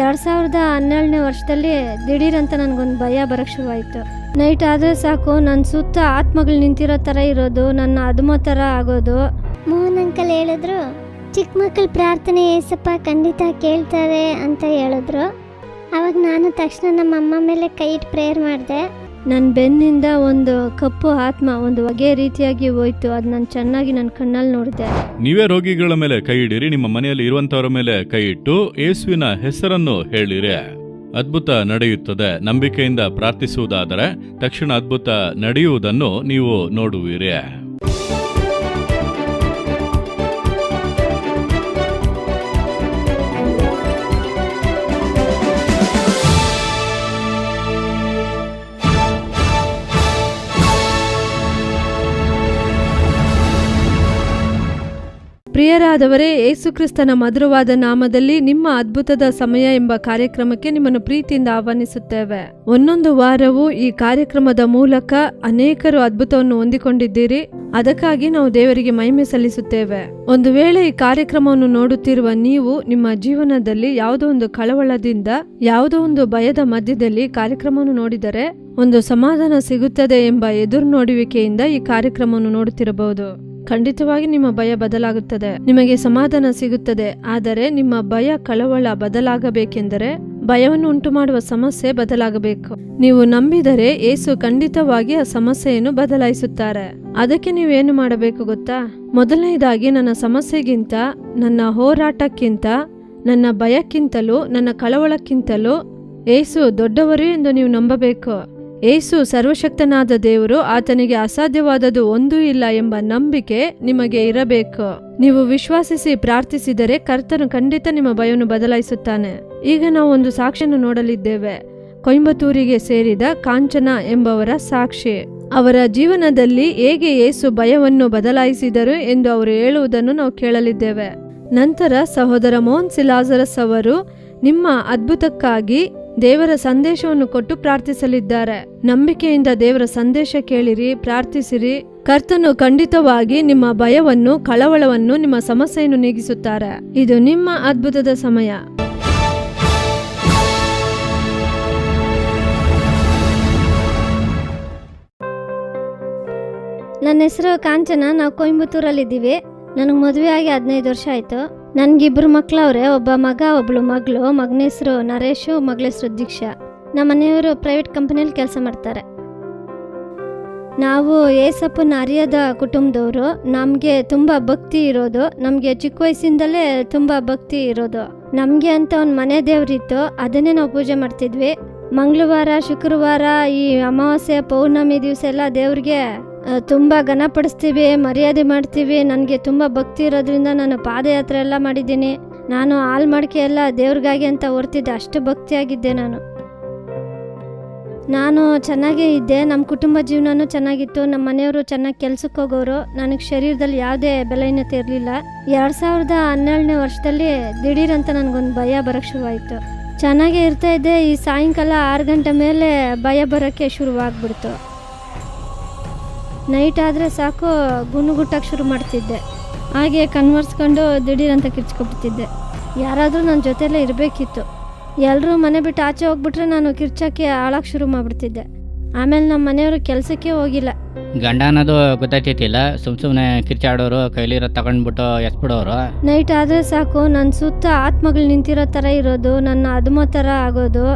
ಎರಡು ಸಾವಿರದ ಹನ್ನೆರಡನೇ ವರ್ಷದಲ್ಲಿ ದಿಢೀರಂತ ಅಂತ ನನಗೊಂದು ಭಯ ಬರೋಕ್ಕೆ ಶುರುವಾಯಿತು. ನೈಟ್ ಆದರೆ ಸಾಕು ನನ್ನ ಸುತ್ತ ಆತ್ಮಗಳು ನಿಂತಿರೋ ಥರ ಇರೋದು, ನನ್ನ ಅದುಮೋ ಥರ ಆಗೋದು. ಮೋಹನ್ ಅಂಕಲ್ ಹೇಳಿದ್ರು ಚಿಕ್ಕ ಮಕ್ಕಳು ಪ್ರಾರ್ಥನೆ ಏಸಪ್ಪ ಖಂಡಿತ ಕೇಳ್ತಾರೆ ಅಂತ ಹೇಳಿದ್ರು. ಅವಾಗ ನಾನು ತಕ್ಷಣ ನಮ್ಮ ಅಮ್ಮ ಮೇಲೆ ಕೈ ಇಟ್ಟು ಪ್ರೇಯರ್ ಮಾಡಿದೆ. ನನ್ನ ಬೆನ್ನಿಂದ ಒಂದು ಕಪ್ಪು ಆತ್ಮ ಒಂದು ಹೊಗೆ ರೀತಿಯಾಗಿ ಹೋಯ್ತು. ಅದು ನಾನು ಚೆನ್ನಾಗಿ ನನ್ನ ಕಣ್ಣಲ್ಲಿ ನೋಡಿದೆ. ನೀವೇ ರೋಗಿಗಳ ಮೇಲೆ ಕೈ ಇಡಿರಿ, ನಿಮ್ಮ ಮನೆಯಲ್ಲಿ ಇರುವಂತವರ ಮೇಲೆ ಕೈ ಇಟ್ಟು ಯೇಸುವಿನ ಹೆಸರನ್ನು ಹೇಳಿರಿ. ಅದ್ಭುತ ನಡೆಯುತ್ತದೆ. ನಂಬಿಕೆಯಿಂದ ಪ್ರಾರ್ಥಿಸುವುದಾದರೆ ತಕ್ಷಣ ಅದ್ಭುತ ನಡೆಯುವುದನ್ನು ನೀವು ನೋಡುವಿರಿ. ಪ್ರಿಯರಾದವರೇ ಯೇಸುಕ್ರಿಸ್ತನ ಮಧುರವಾದ ನಾಮದಲ್ಲಿ ನಿಮ್ಮ ಅದ್ಭುತದ ಸಮಯ ಎಂಬ ಕಾರ್ಯಕ್ರಮಕ್ಕೆ ನಿಮ್ಮನ್ನು ಪ್ರೀತಿಯಿಂದ ಆಹ್ವಾನಿಸುತ್ತೇವೆ. ಒಂದೊಂದು ವಾರವೂ ಈ ಕಾರ್ಯಕ್ರಮದ ಮೂಲಕ ಅನೇಕರು ಅದ್ಭುತವನ್ನು ಹೊಂದಿಕೊಂಡಿದ್ದೀರಿ. ಅದಕ್ಕಾಗಿ ನಾವು ದೇವರಿಗೆ ಮಹಿಮೆ ಸಲ್ಲಿಸುತ್ತೇವೆ. ಒಂದು ವೇಳೆ ಈ ಕಾರ್ಯಕ್ರಮವನ್ನು ನೋಡುತ್ತಿರುವ ನೀವು ನಿಮ್ಮ ಜೀವನದಲ್ಲಿ ಯಾವುದೋ ಒಂದು ಕಳವಳದಿಂದ, ಯಾವುದೋ ಒಂದು ಭಯದ ಮಧ್ಯದಲ್ಲಿ ಕಾರ್ಯಕ್ರಮವನ್ನು ನೋಡಿದರೆ, ಒಂದು ಸಮಾಧಾನ ಸಿಗುತ್ತದೆ ಎಂಬ ಎದುರು ನೋಡುವಿಕೆಯಿಂದ ಈ ಕಾರ್ಯಕ್ರಮವನ್ನು ನೋಡುತ್ತಿರಬಹುದು. ಖಂಡಿತವಾಗಿ ನಿಮ್ಮ ಭಯ ಬದಲಾಗುತ್ತದೆ. ನಿಮಗೆ ಸಮಾಧಾನ ಸಿಗುತ್ತದೆ. ಆದರೆ ನಿಮ್ಮ ಭಯ ಕಳವಳ ಬದಲಾಗಬೇಕೆಂದರೆ ಭಯವನ್ನು ಉಂಟು ಮಾಡುವ ಸಮಸ್ಯೆ ಬದಲಾಗಬೇಕು. ನೀವು ನಂಬಿದರೆ ಏಸು ಖಂಡಿತವಾಗಿ ಆ ಸಮಸ್ಯೆಯನ್ನು ಬದಲಾಯಿಸುತ್ತಾರೆ. ಅದಕ್ಕೆ ನೀವೇನು ಮಾಡಬೇಕು ಗೊತ್ತಾ? ಮೊದಲನೇದಾಗಿ ನನ್ನ ಸಮಸ್ಯೆಗಿಂತ, ನನ್ನ ಹೋರಾಟಕ್ಕಿಂತ, ನನ್ನ ಭಯಕ್ಕಿಂತಲೂ, ನನ್ನ ಕಳವಳಕ್ಕಿಂತಲೂ ಏಸು ದೊಡ್ಡವರು ಎಂದು ನೀವು ನಂಬಬೇಕು. ಏಸು ಸರ್ವಶಕ್ತನಾದ ದೇವರು ಆತನಿಗೆ ಅಸಾಧ್ಯವಾದದ್ದು ಒಂದೂ ಇಲ್ಲ ಎಂಬ ನಂಬಿಕೆ ನಿಮಗೆ ಇರಬೇಕು. ನೀವು ವಿಶ್ವಾಸಿಸಿ ಪ್ರಾರ್ಥಿಸಿದರೆ ಕರ್ತನು ಖಂಡಿತ ನಿಮ್ಮ ಭಯವನ್ನು ಬದಲಾಯಿಸುತ್ತಾನೆ. ಈಗ ನಾವು ಒಂದು ಸಾಕ್ಷಿಯನ್ನು ನೋಡಲಿದ್ದೇವೆ. ಕೊಯಂಬತ್ತೂರಿಗೆ ಸೇರಿದ ಕಾಂಚನ ಎಂಬವರ ಸಾಕ್ಷಿ. ಅವರ ಜೀವನದಲ್ಲಿ ಹೇಗೆ ಏಸು ಭಯವನ್ನು ಬದಲಾಯಿಸಿದರು ಎಂದು ಅವರು ಹೇಳುವುದನ್ನು ನಾವು ಕೇಳಲಿದ್ದೇವೆ. ನಂತರ ಸಹೋದರ ಮೋಹನ್ ಸಿಲಾಜರಸ್ ಅವರು, ನಿಮ್ಮ ಅದ್ಭುತಕ್ಕಾಗಿ ದೇವರ ಸಂದೇಶವನ್ನು ಕೊಟ್ಟು ಪ್ರಾರ್ಥಿಸಲಿದ್ದಾರೆ. ನಂಬಿಕೆಯಿಂದ ದೇವರ ಸಂದೇಶ ಕೇಳಿರಿ, ಪ್ರಾರ್ಥಿಸಿರಿ. ಕರ್ತನು ಖಂಡಿತವಾಗಿ ನಿಮ್ಮ ಭಯವನ್ನು, ಕಳವಳವನ್ನು, ನಿಮ್ಮ ಸಮಸ್ಯೆಯನ್ನು ನೀಗಿಸುತ್ತಾರೆ. ಇದು ನಿಮ್ಮ ಅದ್ಭುತದ ಸಮಯ. ನನ್ನ ಹೆಸರು ಕಾಂಚನ, ನಾವು ಕೊಯಂಬತ್ತೂರಲ್ಲಿದ್ದೀವಿ. ನನಗೆ ಮದುವೆ ಆಗಿ ಹದಿನೈದು ವರ್ಷ ಆಯಿತು. ನನಗಿಬ್ಬರು ಮಕ್ಕಳವ್ರೆ ಒಬ್ಬ ಮಗ, ಒಬ್ಳು ಮಗಳು, ಮಗನ ಹೆಸರು ನರೇಶು, ಮಗಳ ಹೆಸರು ದೀಕ್ಷಾ. ನಮ್ಮ ಮನೆಯವರು ಪ್ರೈವೇಟ್ ಕಂಪನಿಯಲ್ಲಿ ಕೆಲಸ ಮಾಡ್ತಾರೆ. ನಾವು ಏಸಪ್ಪನ ಅರಿಯದ ಕುಟುಂಬದವರು. ನಮಗೆ ತುಂಬ ಭಕ್ತಿ ಇರೋದು. ನಮಗೆ ಚಿಕ್ಕ ವಯಸ್ಸಿಂದಲೇ ತುಂಬ ಭಕ್ತಿ ಇರೋದು. ನಮಗೆ ಅಂತ ಒಂದು ಮನೆ ದೇವರಿತ್ತು. ಅದನ್ನೇ ನಾವು ಪೂಜೆ ಮಾಡ್ತಿದ್ವಿ. ಮಂಗಳವಾರ, ಶುಕ್ರವಾರ ಈ ಅಮಾವಾಸ್ಯೆ, ಪೌರ್ಣಮಿ ದಿವಸ ಎಲ್ಲ ದೇವ್ರಿಗೆ ತುಂಬ ಘನಪಡಿಸ್ತೀವಿ ಮರ್ಯಾದೆ ಮಾಡ್ತೀವಿ, ನನಗೆ ತುಂಬ ಭಕ್ತಿ ಇರೋದ್ರಿಂದ ನಾನು ಪಾದಯಾತ್ರೆ ಎಲ್ಲ ಮಾಡಿದ್ದೀನಿ. ನಾನು ಹಾಲು ಮಡಿಕೆ ಎಲ್ಲ ದೇವ್ರಿಗಾಗಿ ಅಂತ ಹೊರ್ತಿದ್ದೆ ಅಷ್ಟು ಭಕ್ತಿಯಾಗಿದ್ದೆ ನಾನು. ನಾನು ಚೆನ್ನಾಗೇ ಇದ್ದೆ ನಮ್ಮ ಕುಟುಂಬ ಜೀವನನೂ ಚೆನ್ನಾಗಿತ್ತು ನಮ್ಮ ಮನೆಯವರು ಚೆನ್ನಾಗಿ ಕೆಲ್ಸಕ್ಕೆ ಹೋಗೋರು, ನನಗೆ ಶರೀರದಲ್ಲಿ ಯಾವುದೇ ಬೆಲೆಯನ್ನತೆ ಇರಲಿಲ್ಲ. ಎರಡು ಸಾವಿರದ ಹನ್ನೆರಡನೇ ವರ್ಷದಲ್ಲಿ ದಿಢೀರಂತ ನನಗೊಂದು ಭಯ ಬರೋಕ್ಕೆ ಶುರುವಾಯಿತು. ಚೆನ್ನಾಗೇ ಇರ್ತಾ ಇದ್ದೆ, ಈ ಸಾಯಂಕಾಲ ಆರು ಗಂಟೆ ಮೇಲೆ ಭಯ ಬರೋಕ್ಕೆ ಶುರುವಾಗ್ಬಿಡ್ತು. ನೈಟ್ ಆದರೆ ಸಾಕು ಗುಣಗುಟ್ಟಕ್ಕೆ ಶುರು ಮಾಡ್ತಿದ್ದೆ. ಹಾಗೆ ಕನ್ವರ್ಸ್ಕೊಂಡು ದಿಢೀರಂತ ಅಂತ ಕಿರ್ಚ್ಕೊಬಿಡ್ತಿದ್ದೆ ಯಾರಾದರೂ ನನ್ನ ಜೊತೆಲೇ ಇರಬೇಕಿತ್ತು. ಎಲ್ಲರೂ ಮನೆ ಬಿಟ್ಟು ಆಚೆ ಹೋಗ್ಬಿಟ್ರೆ ನಾನು ಕಿರ್ಚಕ್ಕೆ ಆಳಕ್ಕೆ ಶುರು ಮಾಡಿಬಿಡ್ತಿದ್ದೆ. ಆಮೇಲೆ ನಮ್ಮ ಮನೆಯವರು ಕೆಲಸಕ್ಕೆ ಹೋಗಿಲ್ಲ. ಗಂಡ ಅನ್ನೋದು ಗೊತ್ತಾಗ್ತಿತ್ತಿಲ್ಲ ಸುಮ್ ಸುಮ್ಮನೆ ಕಿರ್ಚಾಡೋರು ಕೈಲಿರೋ ತಗೊಂಡ್ಬಿಟ್ಟು ಎತ್ಬಿಡೋರು. ನೈಟ್ ಆದರೆ ಸಾಕು ನನ್ನ ಸುತ್ತ ಆತ್ಮಗಳು ನಿಂತಿರೋ ಥರ ಇರೋದು ನನ್ನ ಅದುಮೋ ಥರ ಆಗೋದು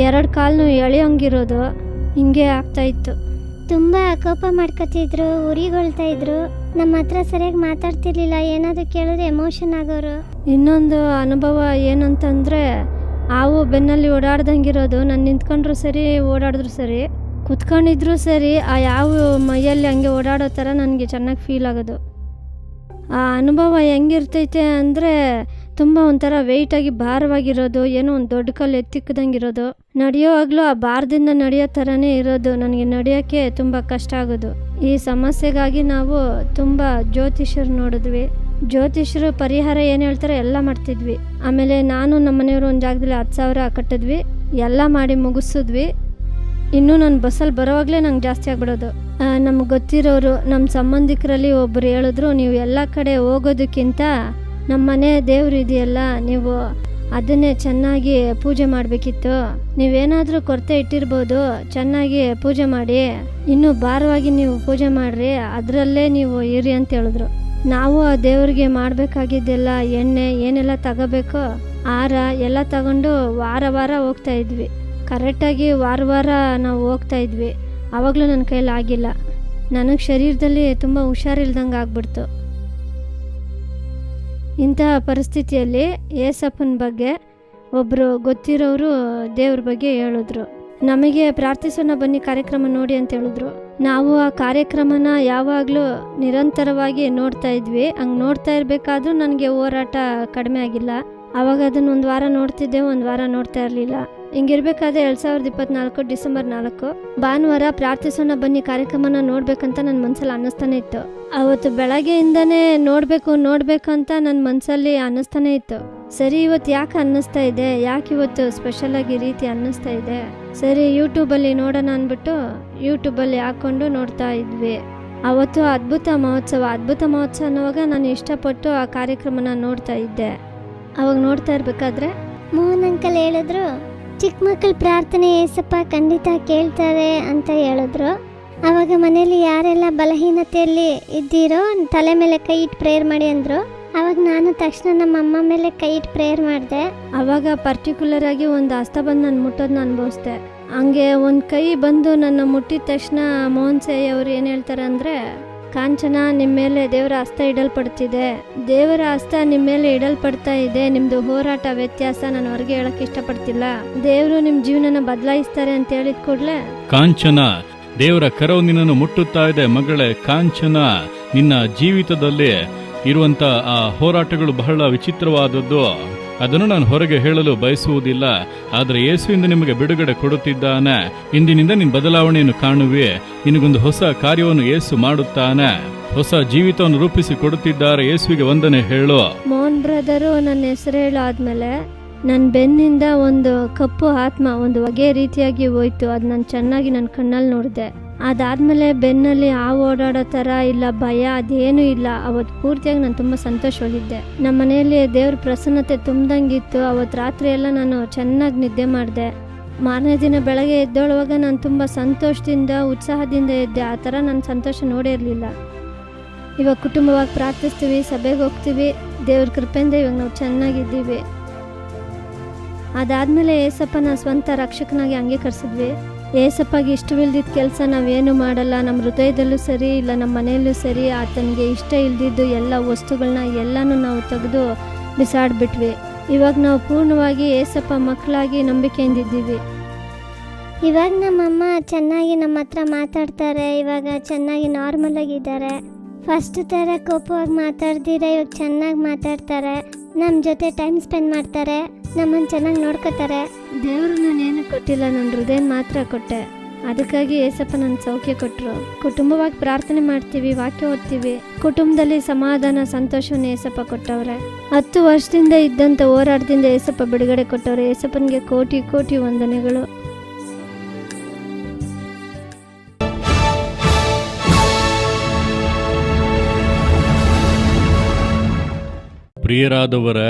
ಎರಡು ಕಾಲನ್ನು ಎಳೆಯೋಂಗಿರೋದು ಹಿಂಗೆ ಆಗ್ತಾ ಇತ್ತು. ತುಂಬಾ ಕೋಪ ಮಾಡ್ಕೊತಿದ್ರು, ಉರಿಗೊಳ್ತಾ ಇದ್ರು. ನಮ್ಮ ಹತ್ರ ಸರಿಯಾಗಿ ಮಾತಾಡ್ತಿರ್ಲಿಲ್ಲ, ಏನಾದ್ರು ಕೇಳಿದ್ರೆ ಎಮೋಷನ್ ಆಗೋರು. ಇನ್ನೊಂದು ಅನುಭವ ಏನಂತಂದ್ರೆ, ಹಾವು ಬೆನ್ನಲ್ಲಿ ಓಡಾಡ್ದಂಗಿರೋದು, ನಾನು ನಿಂತ್ಕೊಂಡ್ರು ಸರಿ, ಓಡಾಡಿದ್ರು ಸರಿ. ಕುತ್ಕೊಂಡಿದ್ರು ಸರಿ, ಆ ಯಾವ ಮೈಯಲ್ಲಿ ಹಂಗೆ ಓಡಾಡೋ ಥರ ನನಗೆ ಚೆನ್ನಾಗಿ ಫೀಲ್ ಆಗೋದು. ಆ ಅನುಭವ ಹೆಂಗಿರ್ತೈತೆ ಅಂದರೆ ತುಂಬ ಒಂಥರ ವೆಯ್ಟಾಗಿ ಭಾರವಾಗಿರೋದು, ಏನೋ ಒಂದು ದೊಡ್ಡ ಕಲ್ಲು ಎತ್ತಿಕ್ಕದಂಗಿರೋದು. ನಡೆಯೋವಾಗಲೂ ಆ ಭಾರದಿಂದ ನಡೆಯೋ ಥರನೇ ಇರೋದು. ನನಗೆ ನಡೆಯೋಕ್ಕೆ ತುಂಬ ಕಷ್ಟ ಆಗೋದು. ಈ ಸಮಸ್ಯೆಗಾಗಿ ನಾವು ತುಂಬ ಜ್ಯೋತಿಷ್ಯರು ನೋಡಿದ್ವಿ. ಜ್ಯೋತಿಷ್ಯರು ಪರಿಹಾರ ಏನು ಹೇಳ್ತಾರೆ ಎಲ್ಲ ಮಾಡ್ತಿದ್ವಿ. ಆಮೇಲೆ ನಾನು ನಮ್ಮ ಮನೆಯವರು ಒಂದು ಜಾಗದಲ್ಲಿ ಹತ್ತು ಸಾವಿರ ಕಟ್ಟಿದ್ವಿ. ಎಲ್ಲ ಮಾಡಿ ಮುಗಿಸಿದ್ವಿ. ಇನ್ನೂ ನಾನು ಬಸ್ಸಲ್ಲಿ ಬರೋವಾಗಲೇ ನಂಗೆ ಜಾಸ್ತಿ ಆಗ್ಬಿಡೋದು. ನಮ್ಗೆ ಗೊತ್ತಿರೋರು ನಮ್ಮ ಸಂಬಂಧಿಕರಲ್ಲಿ ಒಬ್ಬರು ಹೇಳಿದ್ರು, ನೀವು ಎಲ್ಲ ಕಡೆ ಹೋಗೋದಕ್ಕಿಂತ ನಮ್ಮ ಮನೆ ದೇವ್ರು ಇದೆಯಲ್ಲ, ನೀವು ಅದನ್ನೇ ಚೆನ್ನಾಗಿ ಪೂಜೆ ಮಾಡಬೇಕಿತ್ತು. ನೀವೇನಾದರೂ ಕೊರತೆ ಇಟ್ಟಿರ್ಬೋದು, ಚೆನ್ನಾಗಿ ಪೂಜೆ ಮಾಡಿ. ಇನ್ನೂ ಭಾರವಾಗಿ ನೀವು ಪೂಜೆ ಮಾಡಿರಿ, ಅದರಲ್ಲೇ ನೀವು ಇರಿ ಅಂತ ಹೇಳಿದ್ರು. ನಾವು ಆ ದೇವರಿಗೆ ಮಾಡಬೇಕಾಗಿದ್ದೆಲ್ಲ, ಎಣ್ಣೆ ಏನೆಲ್ಲ ತಗೋಬೇಕು ಹಾರ ಎಲ್ಲ ತಗೊಂಡು ವಾರ ವಾರ ಹೋಗ್ತಾ ಇದ್ವಿ. ಕರೆಕ್ಟಾಗಿ ವಾರ ವಾರ ನಾವು ಹೋಗ್ತಾ ಇದ್ವಿ. ಆವಾಗಲೂ ನನ್ನ ಕೈಯಲ್ಲಿ ಆಗಿಲ್ಲ ನನಗೆ ಶರೀರದಲ್ಲಿ ತುಂಬ ಹುಷಾರಿಲ್ದಂಗೆ ಆಗ್ಬಿಡ್ತು ಇಂತಹ ಪರಿಸ್ಥಿತಿಯಲ್ಲಿ ಏಸಪ್ಪನ ಬಗ್ಗೆ ಒಬ್ಬರು ಗೊತ್ತಿರೋರು ದೇವ್ರ ಬಗ್ಗೆ ಹೇಳಿದ್ರು. ನಮಗೆ ಪ್ರಾರ್ಥಿಸೋಣ ಬನ್ನಿ ಕಾರ್ಯಕ್ರಮ ನೋಡಿ ಅಂತ ಹೇಳಿದ್ರು. ನಾವು ಆ ಕಾರ್ಯಕ್ರಮನ ಯಾವಾಗಲೂ ನಿರಂತರವಾಗಿ ನೋಡ್ತಾ ಇದ್ವಿ. ಹಂಗೆ ನೋಡ್ತಾ ಇರಬೇಕಾದ್ರೂ ನನಗೆ ಹೋರಾಟ ಕಡಿಮೆ ಆಗಿಲ್ಲ. ಅವಾಗ ಅದನ್ನು ಒಂದು ವಾರ ನೋಡ್ತಿದ್ದೆ ಒಂದು ವಾರ ನೋಡ್ತಾ ಇರಲಿಲ್ಲ. ಹಿಂಗಿರ್ಬೇಕಾದ್ರೆ ಎರಡು ಸಾವಿರದ ಇಪ್ಪತ್ನಾಲ್ಕು, ಡಿಸೆಂಬರ್ ನಾಲ್ಕು. ಭಾನುವಾರ ಪ್ರಾರ್ಥಿಸೋಣ, ಬನ್ನಿ, ಕಾರ್ಯಕ್ರಮನ ನೋಡ್ಬೇಕಂತ ನನ್ನ ಮನಸ್ಸಲ್ಲಿ ಅನ್ನಿಸ್ತಾನೆ ಇತ್ತು. ಅವತ್ತು ಬೆಳಗ್ಗೆಯಿಂದನೇ ನೋಡಬೇಕು ಅಂತ ನನ್ನ ಮನಸ್ಸಲ್ಲಿ ಅನ್ನಿಸ್ತಾನೆ ಇತ್ತು. ಸರಿ, ಇವತ್ತು ಯಾಕೆ ಅನ್ನಿಸ್ತಾ ಇದೆ? ಯಾಕೆ ಇವತ್ತು ಸ್ಪೆಷಲ್ ಆಗಿ ರೀತಿ ಅನ್ನಿಸ್ತಾ ಇದೆ? ಸರಿ, ಯೂಟ್ಯೂಬಲ್ಲಿ ನೋಡೋಣ ಅಂದ್ಬಿಟ್ಟು ಯೂಟ್ಯೂಬಲ್ಲಿ ಹಾಕ್ಕೊಂಡು ನೋಡ್ತಾ ಇದ್ವಿ. ಅವತ್ತು ಅದ್ಭುತ ಮಹೋತ್ಸವ. ಅದ್ಭುತ ಮಹೋತ್ಸವ ಅನ್ನುವಾಗ ನಾನು ಇಷ್ಟಪಟ್ಟು ಆ ಕಾರ್ಯಕ್ರಮನ ನೋಡ್ತಾ ಇದ್ದೆ. ಅವಾಗ ನೋಡ್ತಾ ಇರ್ಬೇಕಾದ್ರೆ? ಮೋಹನ್ ಅಂಕಲ್ ಹೇಳಿದ್ರು ಚಿಕ್ಕ ಮಕ್ಕಳ ಪ್ರಾರ್ಥನೆ ಏಸಪ್ಪ ಖಂಡಿತ ಕೇಳ್ತಾರೆ ಅಂತ ಹೇಳಿದ್ರು. ಆವಾಗ ಮನೆಯಲ್ಲಿ ಯಾರೆಲ್ಲ ಬಲಹೀನತೆಯಲ್ಲಿ ಇದ್ದೀರೋ ತಲೆ ಮೇಲೆ ಕೈ ಇಟ್ಟು ಪ್ರೇಯರ್ ಮಾಡಿ ಅಂದರು. ಆವಾಗ ನಾನು ತಕ್ಷಣ ನಮ್ಮ ಅಮ್ಮ ಮೇಲೆ ಕೈ ಇಟ್ಟು ಪ್ರೇಯರ್ ಮಾಡಿದೆ. ಅವಾಗ ಪರ್ಟಿಕ್ಯುಲರ್ ಆಗಿ ಒಂದು ಹಸ್ತ ಬಂದು ನಾನು ಮುಟ್ಟೋದನ್ನ ಅನುಭವಿಸ್ದೆ. ಹಂಗೆ ಒಂದು ಕೈ ಬಂದು ನನ್ನ ಮುಟ್ಟಿದ ತಕ್ಷಣ ಮೋಹನ್ ಸೈ ಅವ್ರು ಏನು ಹೇಳ್ತಾರೆ ಅಂದರೆ ಕಾಂಚನ ನಿಮ್ಮ ಮೇಲೆ ದೇವರ ಹಸ್ತ ಇಡಲ್ಪಡ್ತಿದೆ. ದೇವರ ಹಸ್ತ ನಿಮ್ಮ ಮೇಲೆ ಇಡಲ್ಪಡ್ತಾ ಇದೆ. ನಿಮ್ಮದು ಹೋರಾಟ ವ್ಯತ್ಯಾಸ ನಾನು ಹೊರಗೆ ಹೇಳಕ್ಕೆ ಇಷ್ಟಪಡ್ತಿಲ್ಲ. ದೇವರು ನಿಮ್ಮ ಜೀವನನ ಬದಲಾಯಿಸ್ತಾರೆ ಅಂತ ಹೇಳಿದ ಕೂಡಲೇ ಕಾಂಚನ, ದೇವರ ಕರವು ನಿನ್ನನ್ನು ಮುಟ್ಟುತ್ತಾ ಇದೆ. ಮಗಳೇ, ಕಾಂಚನ, ನಿನ್ನ ಜೀವಿತದಲ್ಲಿ ಇರುವಂತ ಆ ಹೋರಾಟಗಳು ಬಹಳ ವಿಚಿತ್ರವಾದದ್ದು. ಅದನ್ನು ನಾನು ಹೊರಗೆ ಹೇಳಲು ಬಯಸುವುದಿಲ್ಲ. ಆದರೆ ಯೇಸುವಿಂದ ನಿಮಗೆ ಬಿಡುಗಡೆ ಕೊಡುತ್ತಿದ್ದಾನೆ. ಇಂದಿನಿಂದ ನಿನ್ನ ಬದಲಾವಣೆಯನ್ನು ಕಾಣುವೆ. ನಿನಗೊಂದು ಹೊಸ ಕಾರ್ಯವನ್ನು ಯೇಸು ಮಾಡುತ್ತಾನೆ. ಹೊಸ ಜೀವಿತವನ್ನು ರೂಪಿಸಿ ಕೊಡುತ್ತಿದ್ದಾರೆ ಯೇಸುವಿಗೆ ವಂದನೆ ಹೇಳು. ಮೋಹನ್ ಬ್ರದರು, ನನ್ನ ಹೆಸರು ಹೇಳಾದ್ಮೇಲೆ ನನ್ನ ಬೆನ್ನಿಂದ ಒಂದು ಕಪ್ಪು ಆತ್ಮ ಒಂದು ಹೊಗೆ ರೀತಿಯಾಗಿ ಹೋಯ್ತು. ಅದು ನಾನು ಚೆನ್ನಾಗಿ ನನ್ನ ಕಣ್ಣಲ್ಲಿ ನೋಡಿದೆ. ಅದಾದ್ಮೇಲೆ ಬೆನ್ನಲ್ಲಿ ಹಾವು ಓಡಾಡೋ ಥರ ಇಲ್ಲ, ಭಯ, ಅದೇನೂ ಇಲ್ಲ. ಅವತ್ತು ಪೂರ್ತಿಯಾಗಿ ನಾನು ತುಂಬ ಸಂತೋಷವಾಗಿದ್ದೆ. ನಮ್ಮ ಮನೆಯಲ್ಲಿ ದೇವ್ರ ಪ್ರಸನ್ನತೆ ತುಂಬ್ದಂಗಿತ್ತು. ಅವತ್ತು ರಾತ್ರಿ ಎಲ್ಲ ನಾನು ಚೆನ್ನಾಗಿ ನಿದ್ದೆ ಮಾಡಿದೆ. ಮಾರನೇ ದಿನ ಬೆಳಗ್ಗೆ ಎದ್ದೊಳುವಾಗ ನಾನು ತುಂಬ ಸಂತೋಷದಿಂದ, ಉತ್ಸಾಹದಿಂದ ಇದ್ದೆ ಆ ಥರ ನಾನು ಸಂತೋಷ ನೋಡಿರಲಿಲ್ಲ ಇವಾಗ ಕುಟುಂಬವಾಗಿ ಪ್ರಾರ್ಥಿಸ್ತೀವಿ, ಸಭೆಗೆ ಹೋಗ್ತೀವಿ. ದೇವ್ರ ಕೃಪೆಯಿಂದ ಇವಾಗ ನಾವು ಚೆನ್ನಾಗಿದ್ದೀವಿ. ಅದಾದಮೇಲೆ ಏಸಪ್ಪನ ಸ್ವಂತ ರಕ್ಷಕನಾಗಿ ಅಂಗೀಕರಿಸಿದ್ವಿ. ಏಸಪ್ಪಗೆ ಇಷ್ಟವಿಲ್ದಿದ್ದ ಕೆಲಸ ನಾವೇನು ಮಾಡಲ್ಲ, ನಮ್ಮ ಹೃದಯದಲ್ಲೂ ಸರಿ ಇಲ್ಲ, ನಮ್ಮ ಮನೆಯಲ್ಲೂ ಸರಿ, ಆತನಿಗೆ ಇಷ್ಟ ಇಲ್ದಿದ್ದು ಎಲ್ಲ ವಸ್ತುಗಳನ್ನ ಎಲ್ಲನೂ ನಾವು ತೆಗೆದು ಬಿಸಾಡ್ಬಿಟ್ವಿ. ಇವಾಗ ನಾವು ಪೂರ್ಣವಾಗಿ ಏಸಪ್ಪ ಮಕ್ಕಳಾಗಿ ನಂಬಿಕೆಯಿಂದಿದ್ದೀವಿ. ಇವಾಗ ನಮ್ಮಮ್ಮ ಚೆನ್ನಾಗಿ ನಮ್ಮ ಹತ್ರ ಮಾತಾಡ್ತಾರೆ, ಇವಾಗ ಚೆನ್ನಾಗಿ ನಾರ್ಮಲ್ ಆಗಿದ್ದಾರೆ. ಫಸ್ಟ್ ಥರ ಕೋಪವಾಗಿ ಮಾತಾಡ್ದಿರ, ಇವಾಗ ಚೆನ್ನಾಗಿ ಮಾತಾಡ್ತಾರೆ. ನಮ್ಮ ಜೊತೆ ಟೈಮ್ ಸ್ಪೆಂಡ್ ಮಾಡ್ತಾರೆ. ನಮ್ಮನ್ನು ಚೆನ್ನಾಗಿ ನೋಡ್ಕೋತಾರೆ. ದೇವರು ನಾನೇನು ಕೊಟ್ಟಿಲ್ಲ ನನ್ನ ಹೃದಯ ಮಾತ್ರ ಕೊಟ್ಟೆ. ಅದಕ್ಕಾಗಿ ಏಸಪ್ಪ ನನ್ನ ಸೌಖ್ಯ ಕೊಟ್ಟರು ಕುಟುಂಬವಾಗಿ ಪ್ರಾರ್ಥನೆ ಮಾಡ್ತೀವಿ ವಾಕ್ಯ ಓದ್ತೀವಿ. ಕುಟುಂಬದಲ್ಲಿ ಸಮಾಧಾನ ಸಂತೋಷವನ್ನು ಏಸಪ್ಪ ಕೊಟ್ಟವ್ರೆ. ಹತ್ತು ವರ್ಷದಿಂದ ಇದ್ದಂಥ ಹೋರಾಟದಿಂದ ಏಸಪ್ಪ ಬಿಡುಗಡೆ ಕೊಟ್ಟವ್ರೆ. ಏಸಪ್ಪನಿಗೆ ಕೋಟಿ ಕೋಟಿ ವಂದನೆಗಳು. ಪ್ರಿಯರಾದವರ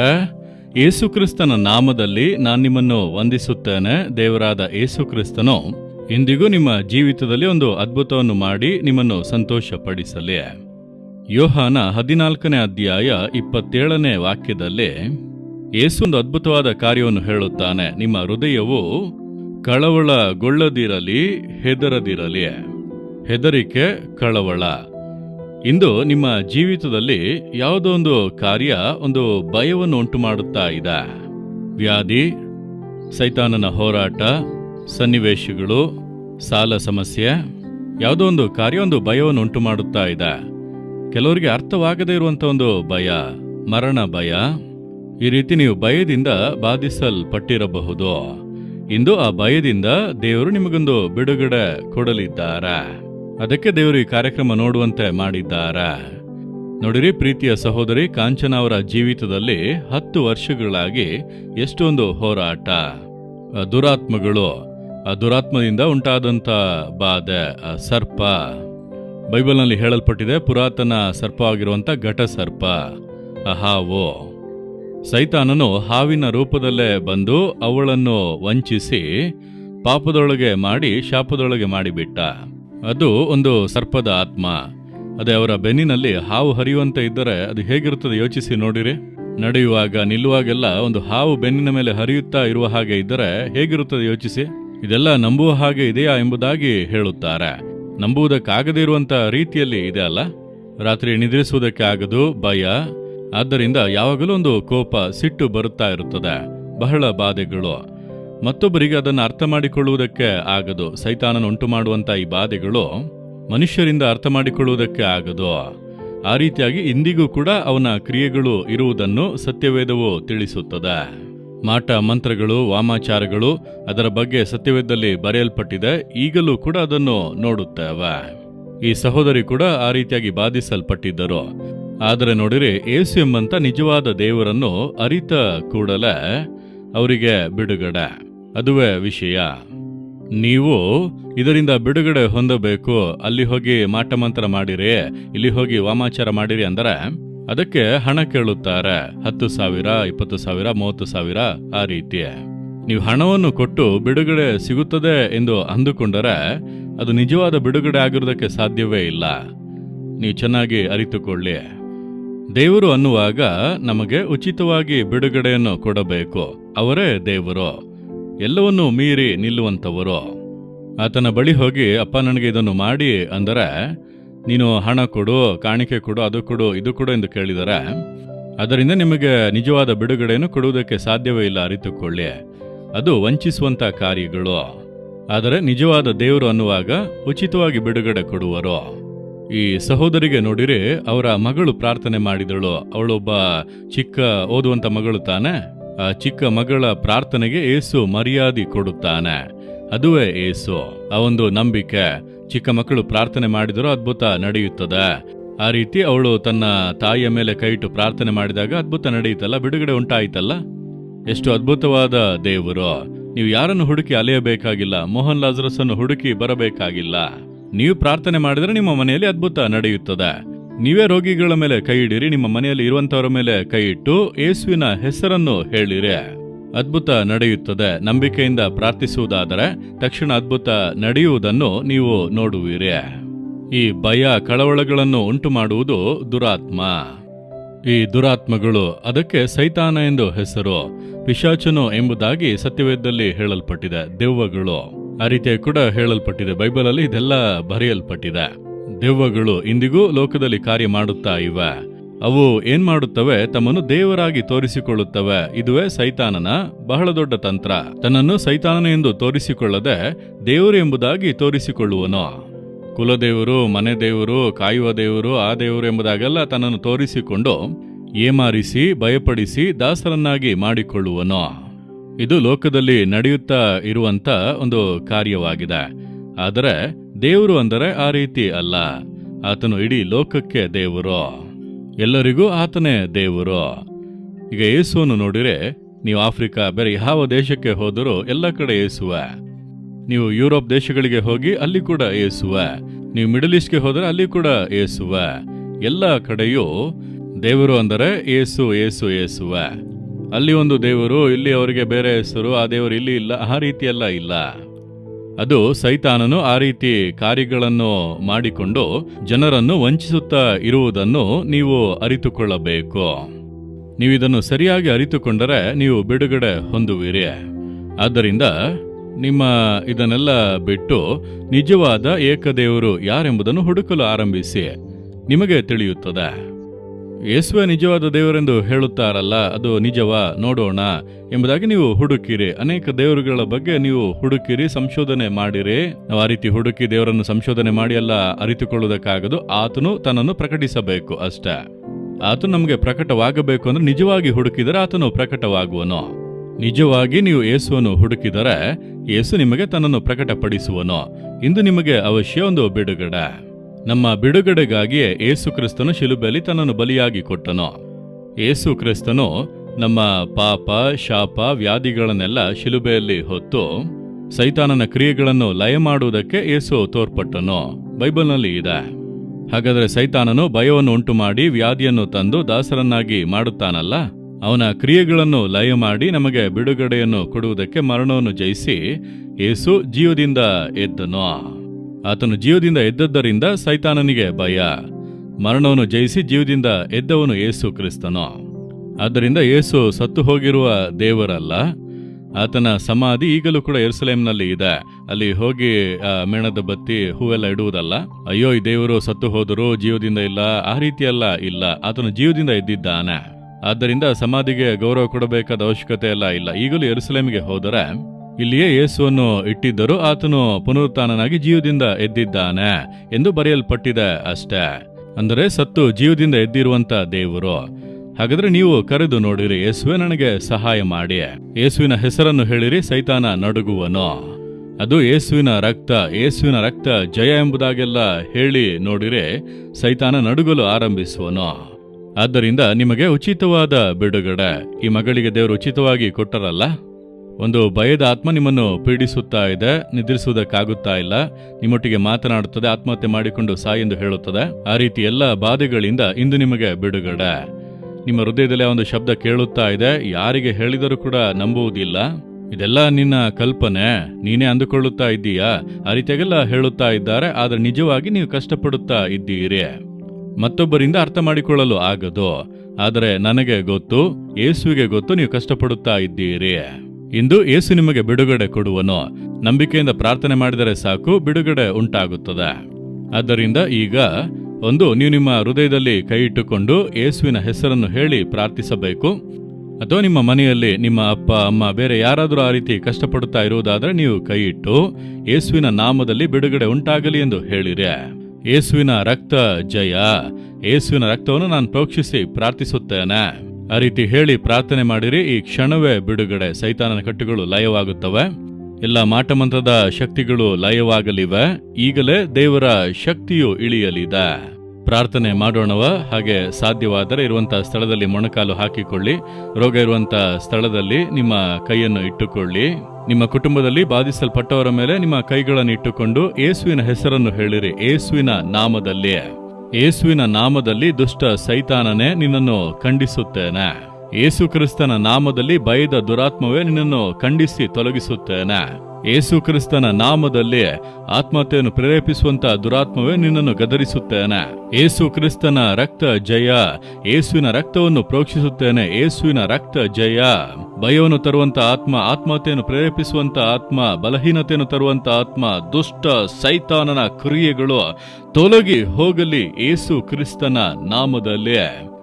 ಯೇಸುಕ್ರಿಸ್ತನ ನಾಮದಲ್ಲಿ ನಾನು ನಿಮ್ಮನ್ನು ವಂದಿಸುತ್ತೇನೆ. ದೇವರಾದ ಯೇಸುಕ್ರಿಸ್ತನು ಇಂದಿಗೂ ನಿಮ್ಮ ಜೀವಿತದಲ್ಲಿ ಒಂದು ಅದ್ಭುತವನ್ನು ಮಾಡಿ ನಿಮ್ಮನ್ನು ಸಂತೋಷಪಡಿಸಲಿ. ಯೋಹಾನ ಹದಿನಾಲ್ಕನೇ ಅಧ್ಯಾಯ ಇಪ್ಪತ್ತೇಳನೇ ವಾಕ್ಯದಲ್ಲಿ ಯೇಸು ಒಂದು ಅದ್ಭುತವಾದ ಕಾರ್ಯವನ್ನು ಹೇಳುತ್ತಾನೆ. ನಿಮ್ಮ ಹೃದಯವು ಕಳವಳಗೊಳ್ಳದಿರಲಿ, ಹೆದರದಿರಲಿ. ಹೆದರಿಕೆ, ಕಳವಳ. ಇಂದು ನಿಮ್ಮ ಜೀವಿತದಲ್ಲಿ ಯಾವುದೋ ಒಂದು ಕಾರ್ಯ ಒಂದು ಭಯವನ್ನು ಉಂಟು ಮಾಡುತ್ತಾ ಇದೆ. ವ್ಯಾಧಿ, ಸೈತಾನನ ಹೋರಾಟ, ಸನ್ನಿವೇಶಗಳು, ಸಾಲ ಸಮಸ್ಯೆ, ಯಾವುದೋ ಒಂದು ಕಾರ್ಯ ಒಂದು ಭಯವನ್ನು ಉಂಟು ಮಾಡುತ್ತಾ ಇದೆ. ಕೆಲವರಿಗೆ ಅರ್ಥವಾಗದೇ ಇರುವಂಥ ಒಂದು ಭಯ, ಮರಣ ಭಯ, ಈ ರೀತಿ ನೀವು ಭಯದಿಂದ ಬಾಧಿಸಲ್ಪಟ್ಟಿರಬಹುದು. ಇಂದು ಆ ಭಯದಿಂದ ದೇವರು ನಿಮಗೊಂದು ಬಿಡುಗಡೆ ಕೊಡಲಿದ್ದಾರೆ. ಅದಕ್ಕೆ ದೇವರು ಈ ಕಾರ್ಯಕ್ರಮ ನೋಡುವಂತೆ ಮಾಡಿದ್ದಾರೆ. ನೋಡಿರಿ ಪ್ರೀತಿಯ ಸಹೋದರಿ ಕಾಂಚನ ಅವರ ಜೀವಿತದಲ್ಲಿ ಹತ್ತು ವರ್ಷಗಳಾಗಿ ಎಷ್ಟೊಂದು ಹೋರಾಟ. ದುರಾತ್ಮಗಳು ಆ ದುರಾತ್ಮದಿಂದ ಉಂಟಾದಂಥ ಬಾಧೆ, ಸರ್ಪ. ಬೈಬಲ್ನಲ್ಲಿ ಹೇಳಲ್ಪಟ್ಟಿದೆ, ಪುರಾತನ ಸರ್ಪವಾಗಿರುವಂಥ ಘಟ ಸರ್ಪ ಆ ಹಾವು ಸೈತಾನನು ಹಾವಿನ ರೂಪದಲ್ಲೇ ಬಂದು ಅವಳನ್ನು ವಂಚಿಸಿ ಪಾಪದೊಳಗೆ ಮಾಡಿ ಶಾಪದೊಳಗೆ ಮಾಡಿಬಿಟ್ಟ. ಅದು ಒಂದು ಸರ್ಪದ ಆತ್ಮ. ಅದೇ ಅವರ ಬೆನ್ನಿನಲ್ಲಿ ಹಾವು ಹರಿಯುವಂತೆ ಇದ್ದರೆ ಅದು ಹೇಗಿರುತ್ತದೆ ಯೋಚಿಸಿ ನೋಡಿರಿ. ನಡೆಯುವಾಗ, ನಿಲ್ಲುವಾಗೆಲ್ಲ ಒಂದು ಹಾವು ಬೆನ್ನಿನ ಮೇಲೆ ಹರಿಯುತ್ತಾ ಇರುವ ಹಾಗೆ ಇದ್ದರೆ ಹೇಗಿರುತ್ತದೆ ಯೋಚಿಸಿ. ಇದೆಲ್ಲ ನಂಬುವ ಹಾಗೆ ಇದೆಯಾ ಎಂಬುದಾಗಿ ಹೇಳುತ್ತಾರೆ. ನಂಬುವುದಕ್ಕಾಗದೇ ಇರುವಂತ ರೀತಿಯಲ್ಲಿ ಇದೆ ಅಲ್ಲ? ರಾತ್ರಿ ನಿದ್ರಿಸುವುದಕ್ಕೆ ಆಗದು, ಭಯ. ಆದ್ದರಿಂದ ಯಾವಾಗಲೂ ಒಂದು ಕೋಪ, ಸಿಟ್ಟು ಬರುತ್ತಾ ಇರುತ್ತದೆ. ಬಹಳ ಬಾಧೆಗಳು. ಮತ್ತೊಬ್ಬರಿಗೆ ಅದನ್ನು ಅರ್ಥ ಮಾಡಿಕೊಳ್ಳುವುದಕ್ಕೆ ಆಗದು. ಸೈತಾನನ ಉಂಟು ಮಾಡುವಂತ ಈ ಬಾಧೆಗಳು ಮನುಷ್ಯರಿಂದ ಅರ್ಥ ಮಾಡಿಕೊಳ್ಳುವುದಕ್ಕೆ ಆಗದು. ಆ ರೀತಿಯಾಗಿ ಇಂದಿಗೂ ಕೂಡ ಅವನ ಕ್ರಿಯೆಗಳು ಇರುವುದನ್ನು ಸತ್ಯವೇದವು ತಿಳಿಸುತ್ತದೆ. ಮಾಟ ಮಂತ್ರಗಳು, ವಾಮಾಚಾರಗಳು ಅದರ ಬಗ್ಗೆ ಸತ್ಯವೇದದಲ್ಲಿ ಬರೆಯಲ್ಪಟ್ಟಿದೆ. ಈಗಲೂ ಕೂಡ ಅದನ್ನು ನೋಡುತ್ತೇವೆ. ಈ ಸಹೋದರಿ ಕೂಡ ಆ ರೀತಿಯಾಗಿ ಬಾಧಿಸಲ್ಪಟ್ಟಿದ್ದರು. ಆದರೆ ನೋಡಿರಿ ಏಸು ಎಂಬಂತ ನಿಜವಾದ ದೇವರನ್ನು ಅರಿತ ಕೂಡಲೇ ಅವರಿಗೆ ಬಿಡುಗಡೆ. ಅದುವೇ ವಿಷಯ. ನೀವು ಇದರಿಂದ ಬಿಡುಗಡೆ ಹೊಂದಬೇಕು, ಅಲ್ಲಿ ಹೋಗಿ ಮಾಟಮಂತ್ರ ಮಾಡಿರಿ, ಇಲ್ಲಿ ಹೋಗಿ ವಾಮಾಚಾರ ಮಾಡಿರಿ ಅಂದರೆ, ಅದಕ್ಕೆ ಹಣ ಕೇಳುತ್ತಾರೆ. ಹತ್ತು ಸಾವಿರ, ಇಪ್ಪತ್ತು ಸಾವಿರ, ಮೂವತ್ತು ಸಾವಿರ, ಆ ರೀತಿ. ನೀವು ಹಣವನ್ನು ಕೊಟ್ಟು ಬಿಡುಗಡೆ ಸಿಗುತ್ತದೆ ಎಂದು ಅಂದುಕೊಂಡರೆ, ಅದು ನಿಜವಾದ ಬಿಡುಗಡೆ ಆಗಿರೋದಕ್ಕೆ ಸಾಧ್ಯವೇ ಇಲ್ಲ. ನೀವು ಚೆನ್ನಾಗಿ ಅರಿತುಕೊಳ್ಳಿ. ದೇವರು ಅನ್ನುವಾಗ ನಮಗೆ ಉಚಿತವಾಗಿ ಬಿಡುಗಡೆಯನ್ನು ಕೊಡಬೇಕು. ಅವರೇ ದೇವರು. ಎಲ್ಲವನ್ನೂ ಮೀರಿ ನಿಲ್ಲುವಂಥವರು. ಆತನ ಬಳಿ ಹೋಗಿ, ಅಪ್ಪ ನನಗೆ ಇದನ್ನು ಮಾಡಿ ಅಂದರೆ, ನೀನು ಹಣ ಕೊಡು, ಕಾಣಿಕೆ ಕೊಡು, ಅದು ಕೊಡು, ಇದು ಕೊಡು ಎಂದು ಕೇಳಿದರೆ, ಅದರಿಂದ ನಿಮಗೆ ನಿಜವಾದ ಬಿಡುಗಡೆಯನ್ನು ಕೊಡುವುದಕ್ಕೆ ಸಾಧ್ಯವೇ ಇಲ್ಲ ಅರಿತುಕೊಳ್ಳಿ. ಅದು ವಂಚಿಸುವಂಥ ಕಾರ್ಯಗಳು. ಆದರೆ ನಿಜವಾದ ದೇವರು ಅನ್ನುವಾಗ ಉಚಿತವಾಗಿ ಬಿಡುಗಡೆ ಕೊಡುವರು. ಈ ಸಹೋದರಿಗೆ ನೋಡಿರಿ ಅವರ ಮಗಳು ಪ್ರಾರ್ಥನೆ ಮಾಡಿದಳು. ಅವಳೊಬ್ಬ ಚಿಕ್ಕ ಓದುವಂತ ಮಗಳು ತಾನೆ. ಆ ಚಿಕ್ಕ ಮಗಳ ಪ್ರಾರ್ಥನೆಗೆ ಏಸು ಮರ್ಯಾದೆ ಕೊಡುತ್ತಾನೆ. ಅದುವೇ ಏಸು. ಆ ಒಂದು ನಂಬಿಕೆ ಚಿಕ್ಕ ಮಕ್ಕಳು ಪ್ರಾರ್ಥನೆ ಮಾಡಿದರೂ ಅದ್ಭುತ ನಡೆಯುತ್ತದೆ. ಆ ರೀತಿ ಅವಳು ತನ್ನ ತಾಯಿಯ ಮೇಲೆ ಕೈಯಿಟ್ಟು ಪ್ರಾರ್ಥನೆ ಮಾಡಿದಾಗ ಅದ್ಭುತ ನಡೆಯುತ್ತಲ್ಲ? ಬಿಡುಗಡೆ ಉಂಟಾಯಿತಲ್ಲ? ಎಷ್ಟು ಅದ್ಭುತವಾದ ದೇವರು. ನೀವು ಯಾರನ್ನು ಹುಡುಕಿ ಅಲೆಯಬೇಕಾಗಿಲ್ಲ. ಮೋಹನ್ ಲಾಜರಸ್ ಅನ್ನು ಹುಡುಕಿ ಬರಬೇಕಾಗಿಲ್ಲ. ನೀವು ಪ್ರಾರ್ಥನೆ ಮಾಡಿದರೆ ನಿಮ್ಮ ಮನೆಯಲ್ಲಿ ಅದ್ಭುತ ನಡೆಯುತ್ತದೆ. ನೀವೇ ರೋಗಿಗಳ ಮೇಲೆ ಕೈ ಇಡಿರಿ, ನಿಮ್ಮ ಮನೆಯಲ್ಲಿ ಇರುವಂತವರ ಮೇಲೆ ಕೈ ಇಟ್ಟು ಯೇಸುವಿನ ಹೆಸರನ್ನು ಹೇಳಿರಿ. ಅದ್ಭುತ ನಡೆಯುತ್ತದೆ. ನಂಬಿಕೆಯಿಂದ ಪ್ರಾರ್ಥಿಸುವುದಾದರೆ ತಕ್ಷಣ ಅದ್ಭುತ ನಡೆಯುವುದನ್ನು ನೀವು ನೋಡುವಿರಿ. ಈ ಭಯ ಕಳವಳಗಳನ್ನು ಉಂಟು ಮಾಡುವುದು ದುರಾತ್ಮ. ಈ ದುರಾತ್ಮಗಳು ಅದಕ್ಕೆ ಸೈತಾನ ಎಂದು ಹೆಸರು. ಪಿಶಾಚನು ಎಂಬುದಾಗಿ ಸತ್ಯವೇದದಲ್ಲಿ ಹೇಳಲ್ಪಟ್ಟಿದೆ. ದೆವ್ವಗಳು. ಆ ರೀತಿಯಾಗಿ ಕೂಡ ಹೇಳಲ್ಪಟ್ಟಿದೆ. ಬೈಬಲಲ್ಲಿ ಇದೆಲ್ಲ ಬರೆಯಲ್ಪಟ್ಟಿದೆ. ದೆವ್ವಗಳು ಇಂದಿಗೂ ಲೋಕದಲ್ಲಿ ಕಾರ್ಯ ಮಾಡುತ್ತಾ ಇವೆ. ಅವು ಏನ್ ಮಾಡುತ್ತವೆ? ತಮ್ಮನ್ನು ದೇವರಾಗಿ ತೋರಿಸಿಕೊಳ್ಳುತ್ತವೆ. ಇದುವೇ ಸೈತಾನನ ಬಹಳ ದೊಡ್ಡ ತಂತ್ರ. ತನ್ನನ್ನು ಸೈತಾನನ ಎಂದು ತೋರಿಸಿಕೊಳ್ಳದೆ ದೇವರು ಎಂಬುದಾಗಿ ತೋರಿಸಿಕೊಳ್ಳುವನು. ಕುಲದೇವರು, ಮನೆ ದೇವರು, ಕಾಯುವ ದೇವರು, ಆ ದೇವರು ಎಂಬುದಾಗೆಲ್ಲ ತನ್ನನ್ನು ತೋರಿಸಿಕೊಂಡು ಏಮಾರಿಸಿ, ಭಯಪಡಿಸಿ ದಾಸರನ್ನಾಗಿ ಮಾಡಿಕೊಳ್ಳುವನು. ಇದು ಲೋಕದಲ್ಲಿ ನಡೆಯುತ್ತಾ ಇರುವಂತ ಒಂದು ಕಾರ್ಯವಾಗಿದೆ. ಆದರೆ ದೇವರು ಅಂದರೆ ಆ ರೀತಿ ಅಲ್ಲ. ಆತನು ಇಡೀ ಲೋಕಕ್ಕೆ ದೇವರು. ಎಲ್ಲರಿಗೂ ಆತನೇ ದೇವರು. ಈಗ ಯೇಸುವನ್ನು ನೋಡಿರೆ ನೀವು ಆಫ್ರಿಕಾ, ಬೇರೆ ಯಾವ ದೇಶಕ್ಕೆ ಹೋದರೂ ಎಲ್ಲ ಕಡೆ ಏಸುವ. ನೀವು ಯುರೋಪ್ ದೇಶಗಳಿಗೆ ಹೋಗಿ ಅಲ್ಲಿ ಕೂಡ ಏಸುವ. ನೀವು ಮಿಡಲ್ ಈಸ್ಟ್ಗೆ ಹೋದರೆ ಅಲ್ಲಿ ಕೂಡ ಏಸುವ. ಎಲ್ಲ ಕಡೆಯೂ ದೇವರು ಅಂದರೆ ಏಸು ಏಸು, ಏಸುವೆ. ಅಲ್ಲಿ ಒಂದು ದೇವರು, ಇಲ್ಲಿ ಅವರಿಗೆ ಬೇರೆ ಹೆಸರು, ಆ ದೇವರು ಇಲ್ಲಿ ಇಲ್ಲ, ಆ ರೀತಿಯೆಲ್ಲ ಇಲ್ಲ. ಅದು ಸೈತಾನನು ಆ ರೀತಿ ಕಾರ್ಯಗಳನ್ನು ಮಾಡಿಕೊಂಡು ಜನರನ್ನು ವಂಚಿಸುತ್ತಾ ಇರುವುದನ್ನು ನೀವು ಅರಿತುಕೊಳ್ಳಬೇಕು. ನೀವು ಇದನ್ನು ಸರಿಯಾಗಿ ಅರಿತುಕೊಂಡರೆ ನೀವು ಬಿಡುಗಡೆ ಹೊಂದುವಿರಿ. ಆದ್ದರಿಂದ ನಿಮ್ಮ ಇದನ್ನೆಲ್ಲ ಬಿಟ್ಟು ನಿಜವಾದ ಏಕದೇವರು ಯಾರೆಂಬುದನ್ನು ಹುಡುಕಲು ಆರಂಭಿಸಿ. ನಿಮಗೆ ತಿಳಿಯುತ್ತದೆ. ಯೇಸುವೆ ನಿಜವಾದ ದೇವರೆಂದು ಹೇಳುತ್ತಾರಲ್ಲ, ಅದು ನಿಜವಾ ನೋಡೋಣ ಎಂಬುದಾಗಿ ನೀವು ಹುಡುಕಿರಿ. ಅನೇಕ ದೇವರುಗಳ ಬಗ್ಗೆ ನೀವು ಹುಡುಕಿರಿ, ಸಂಶೋಧನೆ ಮಾಡಿರಿ. ನಾವು ಆ ರೀತಿ ಹುಡುಕಿ ದೇವರನ್ನು ಸಂಶೋಧನೆ ಮಾಡಿ ಎಲ್ಲ ಅರಿತುಕೊಳ್ಳುವುದಕ್ಕಾಗದು. ಆತನು ತನ್ನನ್ನು ಪ್ರಕಟಿಸಬೇಕು ಅಷ್ಟೇ. ಆತನು ನಮಗೆ ಪ್ರಕಟವಾಗಬೇಕು ಅಂದ್ರೆ ನಿಜವಾಗಿ ಹುಡುಕಿದರೆ ಆತನು ಪ್ರಕಟವಾಗುವನು. ನಿಜವಾಗಿ ನೀವು ಯೇಸುವನ್ನು ಹುಡುಕಿದರೆ ಯೇಸು ನಿಮಗೆ ತನ್ನನ್ನು ಪ್ರಕಟಪಡಿಸುವನು. ಇಂದು ನಿಮಗೆ ಅವಶ್ಯ ಒಂದು ಬಿಡುಗಡೆ. ನಮ್ಮ ಬಿಡುಗಡೆಗಾಗಿಯೇ ಏಸು ಕ್ರಿಸ್ತನು ಶಿಲುಬೆಯಲ್ಲಿ ತನ್ನನ್ನು ಬಲಿಯಾಗಿ ಕೊಟ್ಟನು. ಏಸು ಕ್ರಿಸ್ತನು ನಮ್ಮ ಪಾಪ, ಶಾಪ, ವ್ಯಾಧಿಗಳನ್ನೆಲ್ಲ ಶಿಲುಬೆಯಲ್ಲಿ ಹೊತ್ತು ಸೈತಾನನ ಕ್ರಿಯೆಗಳನ್ನು ಲಯ ಮಾಡುವುದಕ್ಕೆ ಏಸು ತೋರ್ಪಟ್ಟನು. ಬೈಬಲ್ನಲ್ಲಿ ಇದೆ. ಹಾಗಾದರೆ ಸೈತಾನನು ಭಯವನ್ನು ಉಂಟು ಮಾಡಿ ವ್ಯಾಧಿಯನ್ನು ತಂದು ದಾಸರನ್ನಾಗಿ ಮಾಡುತ್ತಾನಲ್ಲ? ಅವನ ಕ್ರಿಯೆಗಳನ್ನು ಲಯ ಮಾಡಿ ನಮಗೆ ಬಿಡುಗಡೆಯನ್ನು ಕೊಡುವುದಕ್ಕೆ ಮರಣವನ್ನು ಜಯಿಸಿ ಏಸು ಜೀವದಿಂದ ಎದ್ದನು. ಆತನು ಜೀವದಿಂದ ಎದ್ದದ್ದರಿಂದ ಸೈತಾನನಿಗೆ ಭಯ. ಮರಣವನ್ನು ಜಯಿಸಿ ಜೀವದಿಂದ ಎದ್ದವನು ಏಸು ಕ್ರಿಸ್ತನು. ಆದ್ದರಿಂದ ಏಸು ಸತ್ತು ಹೋಗಿರುವ ದೇವರಲ್ಲ, ಆತನ ಸಮಾಧಿ ಈಗಲೂ ಕೂಡ ಎರುಸಲೇಮ್ನಲ್ಲಿ ಇದೆ. ಅಲ್ಲಿ ಹೋಗಿ ಮೇಣದ ಬತ್ತಿ, ಹೂವೆಲ್ಲ ಇಡುವುದಲ್ಲ? ಅಯ್ಯೋ, ಈ ದೇವರು ಸತ್ತು ಹೋದರು ಜೀವದಿಂದ ಇಲ್ಲ, ಆ ರೀತಿಯೆಲ್ಲ ಇಲ್ಲ. ಆತನು ಜೀವದಿಂದ ಎದ್ದಿದ್ದಾನೆ. ಆದ್ದರಿಂದ ಸಮಾಧಿಗೆ ಗೌರವ ಕೊಡಬೇಕಾದ ಅವಶ್ಯಕತೆ ಎಲ್ಲ ಇಲ್ಲ. ಈಗಲೂ ಎರುಸಲೇಮ್ಗೆ ಹೋದರೆ ಇಲ್ಲಿಯೇ ಯೇಸುವನ್ನು ಇಟ್ಟಿದ್ದರು ಆತನು ಪುನರುತ್ಥಾನನಾಗಿ ಜೀವದಿಂದ ಎದ್ದಿದ್ದಾನೆ ಎಂದು ಬರೆಯಲ್ಪಟ್ಟಿದೆ ಅಷ್ಟೇ. ಅಂದರೆ ಸತ್ತು ಜೀವದಿಂದ ಎದ್ದಿರುವಂತ ದೇವರು. ಹಾಗಾದ್ರೆ ನೀವು ಕರೆದು ನೋಡಿರಿ, ಯೇಸುವೆ ನನಗೆ ಸಹಾಯ ಮಾಡಿ. ಯೇಸುವಿನ ಹೆಸರನ್ನು ಹೇಳಿರಿ, ಸೈತಾನ ನಡುಗುವನು. ಅದು ಯೇಸುವಿನ ರಕ್ತ ಯೇಸುವಿನ ರಕ್ತ ಜಯ ಎಂಬುದಾಗೆಲ್ಲ ಹೇಳಿ ನೋಡಿರೆ ಸೈತಾನ ನಡುಗಲು ಆರಂಭಿಸುವನು. ಆದ್ದರಿಂದ ನಿಮಗೆ ಉಚಿತವಾದ ಬಿಡುಗಡೆ. ಈ ಮಗಳಿಗೆ ದೇವರು ಉಚಿತವಾಗಿ ಕೊಟ್ಟರಲ್ಲ? ಒಂದು ಭಯದ ಆತ್ಮ ನಿಮ್ಮನ್ನು ಪೀಡಿಸುತ್ತಾ ಇದೆ, ನಿದ್ರಿಸುವುದಕ್ಕಾಗುತ್ತಾ ಇಲ್ಲ. ನಿಮ್ಮೊಟ್ಟಿಗೆ ಮಾತನಾಡುತ್ತದೆ, ಆತ್ಮಹತ್ಯೆ ಮಾಡಿಕೊಂಡು ಸಾಯಿ ಎಂದು ಹೇಳುತ್ತದೆ. ಆ ರೀತಿ ಎಲ್ಲ ಬಾಧೆಗಳಿಂದ ಇಂದು ನಿಮಗೆ ಬಿಡುಗಡೆ. ನಿಮ್ಮ ಹೃದಯದಲ್ಲಿ ಒಂದು ಶಬ್ದ ಕೇಳುತ್ತಾ ಇದೆ, ಯಾರಿಗೆ ಹೇಳಿದರೂ ಕೂಡ ನಂಬುವುದಿಲ್ಲ. ಇದೆಲ್ಲ ನಿನ್ನ ಕಲ್ಪನೆ. ನೀನೇ ಅಂದುಕೊಳ್ಳುತ್ತಾ ಇದ್ದೀಯಾ? ಆ ರೀತಿಯಾಗೆಲ್ಲ ಹೇಳುತ್ತಾ ಇದ್ದಾರೆ, ಆದರೆ ನಿಜವಾಗಿ ನೀವು ಕಷ್ಟಪಡುತ್ತಾ ಇದ್ದೀರಿ. ಮತ್ತೊಬ್ಬರಿಂದ ಅರ್ಥ ಮಾಡಿಕೊಳ್ಳಲು ಆಗದು. ಆದರೆ ನನಗೆ ಗೊತ್ತು, ಯೇಸುವಿಗೆ ಗೊತ್ತು, ನೀವು ಕಷ್ಟಪಡುತ್ತಾ ಇದ್ದೀರಿ. ಇಂದು ಏಸು ನಿಮಗೆ ಬಿಡುಗಡೆ ಕೊಡುವನು. ನಂಬಿಕೆಯಿಂದ ಪ್ರಾರ್ಥನೆ ಮಾಡಿದರೆ ಸಾಕು, ಬಿಡುಗಡೆ ಉಂಟಾಗುತ್ತದೆ. ಆದ್ದರಿಂದ ಈಗ ಒಂದು ನೀವು ನಿಮ್ಮ ಹೃದಯದಲ್ಲಿ ಕೈ ಇಟ್ಟುಕೊಂಡು ಏಸುವಿನ ಹೆಸರನ್ನು ಹೇಳಿ ಪ್ರಾರ್ಥಿಸಬೇಕು. ಅಥವಾ ನಿಮ್ಮ ಮನೆಯಲ್ಲಿ ನಿಮ್ಮ ಅಪ್ಪ, ಅಮ್ಮ, ಬೇರೆ ಯಾರಾದರೂ ಆ ರೀತಿ ಕಷ್ಟಪಡುತ್ತಾ ಇರುವುದಾದರೆ ನೀವು ಕೈ ಇಟ್ಟು ಯೇಸುವಿನ ನಾಮದಲ್ಲಿ ಬಿಡುಗಡೆ ಉಂಟಾಗಲಿ ಎಂದು ಹೇಳಿರೆ. ಯೇಸುವಿನ ರಕ್ತ ಜಯ, ಯೇಸುವಿನ ರಕ್ತವನ್ನು ನಾನು ಪ್ರೋಕ್ಷಿಸಿ ಪ್ರಾರ್ಥಿಸುತ್ತೇನೆ. ಆ ರೀತಿ ಹೇಳಿ ಪ್ರಾರ್ಥನೆ ಮಾಡಿರಿ, ಈ ಕ್ಷಣವೇ ಬಿಡುಗಡೆ. ಸೈತಾನನ ಕಟ್ಟುಗಳು ಲಯವಾಗುತ್ತವೆ. ಎಲ್ಲ ಮಾಟಮಂತ್ರದ ಶಕ್ತಿಗಳು ಲಯವಾಗಲಿವೆ. ಈಗಲೇ ದೇವರ ಶಕ್ತಿಯು ಇಳಿಯಲಿದೆ. ಪ್ರಾರ್ಥನೆ ಮಾಡೋಣವ, ಹಾಗೆ ಸಾಧ್ಯವಾದರೆ ಇರುವಂತಹ ಸ್ಥಳದಲ್ಲಿ ಮೊಣಕಾಲು ಹಾಕಿಕೊಳ್ಳಿ. ರೋಗ ಇರುವಂತಹ ಸ್ಥಳದಲ್ಲಿ ನಿಮ್ಮ ಕೈಯನ್ನು ಇಟ್ಟುಕೊಳ್ಳಿ. ನಿಮ್ಮ ಕುಟುಂಬದಲ್ಲಿ ಬಾಧಿಸಲ್ಪಟ್ಟವರ ಮೇಲೆ ನಿಮ್ಮ ಕೈಗಳನ್ನು ಇಟ್ಟುಕೊಂಡು ಏಸುವಿನ ಹೆಸರನ್ನು ಹೇಳಿರಿ. ಏಸುವಿನ ನಾಮದಲ್ಲಿ ಏಸುವಿನ ನಾಮದಲ್ಲಿ ದುಷ್ಟ ಸೈತಾನನೇ ನಿನ್ನನ್ನು ಖಂಡಿಸುತ್ತೇನೆ. ಏಸುಕ್ರಿಸ್ತನ ನಾಮದಲ್ಲಿ ಭಯದ ದುರಾತ್ಮವೇ ನಿನ್ನನ್ನು ಖಂಡಿಸಿ ತೊಲಗಿಸುತ್ತೇನೆ. ಏಸು ಕ್ರಿಸ್ತನ ನಾಮದಲ್ಲಿ ಆತ್ಮಹತ್ಯೆಯನ್ನು ಪ್ರೇರೇಪಿಸುವಂತ ದುರಾತ್ಮವೇ ನಿನ್ನನ್ನು ಗದರಿಸುತ್ತೇನೆ. ಏಸು ಕ್ರಿಸ್ತನ ರಕ್ತ ಜಯ ಏಸುವಿನ ರಕ್ತವನ್ನು ಪ್ರೋಕ್ಷಿಸುತ್ತೇನೆ ಏಸುವಿನ ರಕ್ತ ಜಯ. ಭಯವನ್ನು ತರುವಂತ ಆತ್ಮ, ಆತ್ಮಹತ್ಯೆಯನ್ನು ಪ್ರೇರೇಪಿಸುವಂತ ಆತ್ಮ, ಬಲಹೀನತೆಯನ್ನು ತರುವಂತ ಆತ್ಮ, ದುಷ್ಟ, ಸೈತಾನನ ಕ್ರಿಯೆಗಳು ತೊಲಗಿ ಹೋಗಲಿ ಏಸು ಕ್ರಿಸ್ತನ ನಾಮದಲ್ಲಿ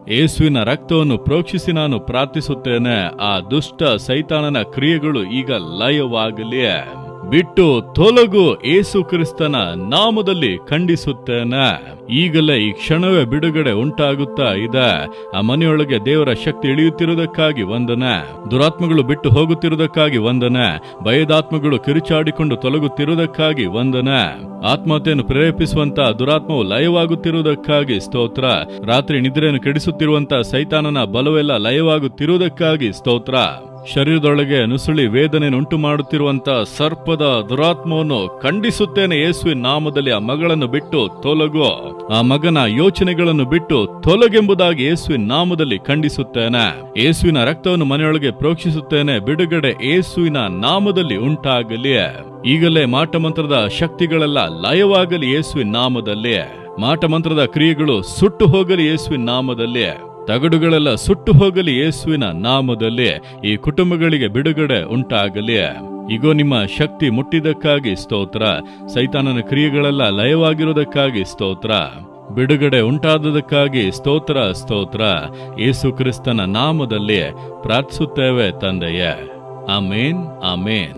ಯೇಸುವಿನ ರಕ್ತವನ್ನು ಪ್ರೋಕ್ಷಿಸಿ ನಾನು ಪ್ರಾರ್ಥಿಸುತ್ತೇನೆ. ಆ ದುಷ್ಟ ಸೈತಾನನ ಕ್ರಿಯೆಗಳು ಈಗ ಲಯವಾಗಲಿ. ಬಿಟ್ಟು ತೊಲಗು ಏಸು ಕ್ರಿಸ್ತನ ನಾಮದಲ್ಲಿ ಖಂಡಿಸುತ್ತೇನೆ. ಈಗಲೇ ಈ ಕ್ಷಣವೇ ಬಿಡುಗಡೆ ಉಂಟಾಗುತ್ತಾ ಇದೆ. ಆ ಮನೆಯೊಳಗೆ ದೇವರ ಶಕ್ತಿ ಇಳಿಯುತ್ತಿರುವುದಕ್ಕಾಗಿ ವಂದನೆ. ದುರಾತ್ಮಗಳು ಬಿಟ್ಟು ಹೋಗುತ್ತಿರುವುದಕ್ಕಾಗಿ ವಂದನೆ. ಭಯದಾತ್ಮಗಳು ಕಿರುಚಾಡಿಕೊಂಡು ತೊಲಗುತ್ತಿರುವುದಕ್ಕಾಗಿ ವಂದನೆ. ಆತ್ಮಹತ್ಯೆಯನ್ನು ಪ್ರೇರೇಪಿಸುವಂತ ದುರಾತ್ಮವು ಲಯವಾಗುತ್ತಿರುವುದಕ್ಕಾಗಿ ಸ್ತೋತ್ರ. ರಾತ್ರಿ ನಿದ್ರೆಯನ್ನು ಕೆಡಿಸುತ್ತಿರುವಂತಹ ಸೈತಾನನ ಬಲವೆಲ್ಲ ಲಯವಾಗುತ್ತಿರುವುದಕ್ಕಾಗಿ ಸ್ತೋತ್ರ. ಶರೀರದೊಳಗೆ ನುಸುಳಿ ವೇದನೆಯನ್ನುಂಟು ಮಾಡುತ್ತಿರುವಂತಹ ಸರ್ಪದ ದುರಾತ್ಮವನ್ನು ಖಂಡಿಸುತ್ತೇನೆ ಯೇಸುವಿನ ನಾಮದಲ್ಲಿ ಆ ಮಗಳನ್ನು ಬಿಟ್ಟು ತೊಲಗು. ಆ ಮಗನ ಯೋಚನೆಗಳನ್ನು ಬಿಟ್ಟು ತೊಲಗೆಂಬುದಾಗಿ ಯೇಸುವಿನ ನಾಮದಲ್ಲಿ ಖಂಡಿಸುತ್ತೇನೆ. ಯೇಸುವಿನ ರಕ್ತವನ್ನು ಮನೆಯೊಳಗೆ ಪ್ರೋಕ್ಷಿಸುತ್ತೇನೆ. ಬಿಡುಗಡೆ ಯೇಸುವಿನ ನಾಮದಲ್ಲಿ ಉಂಟಾಗಲಿ. ಈಗಲೇ ಮಾಟಮಂತ್ರದ ಶಕ್ತಿಗಳೆಲ್ಲ ಲಯವಾಗಲಿ ಯೇಸುವಿನ ನಾಮದಲ್ಲಿ. ಮಾಟಮಂತ್ರದ ಕ್ರಿಯೆಗಳು ಸುಟ್ಟು ಹೋಗಲಿ ಯೇಸುವಿನ ನಾಮದಲ್ಲಿ. ತಗಡುಗಳೆಲ್ಲ ಸುಟ್ಟು ಹೋಗಲಿ ಯೇಸುವಿನ ನಾಮದಲ್ಲಿ ಈ ಕುಟುಂಬಗಳಿಗೆ ಬಿಡುಗಡೆ ಉಂಟಾಗಲಿ ಈಗೋ ನಿಮ್ಮ ಶಕ್ತಿ ಮುಟ್ಟಿದ್ದಕ್ಕಾಗಿ ಸ್ತೋತ್ರ. ಸೈತಾನನ ಕ್ರಿಯೆಗಳೆಲ್ಲ ಲಯವಾಗಿರುವುದಕ್ಕಾಗಿ ಸ್ತೋತ್ರ. ಬಿಡುಗಡೆ ಉಂಟಾದದಕ್ಕಾಗಿ ಸ್ತೋತ್ರ ಸ್ತೋತ್ರ. ಯೇಸು ಕ್ರಿಸ್ತನ ನಾಮದಲ್ಲಿ ಪ್ರಾರ್ಥಿಸುತ್ತೇವೆ ತಂದೆಯೇ. ಆಮೇನ್ ಆಮೇನ್.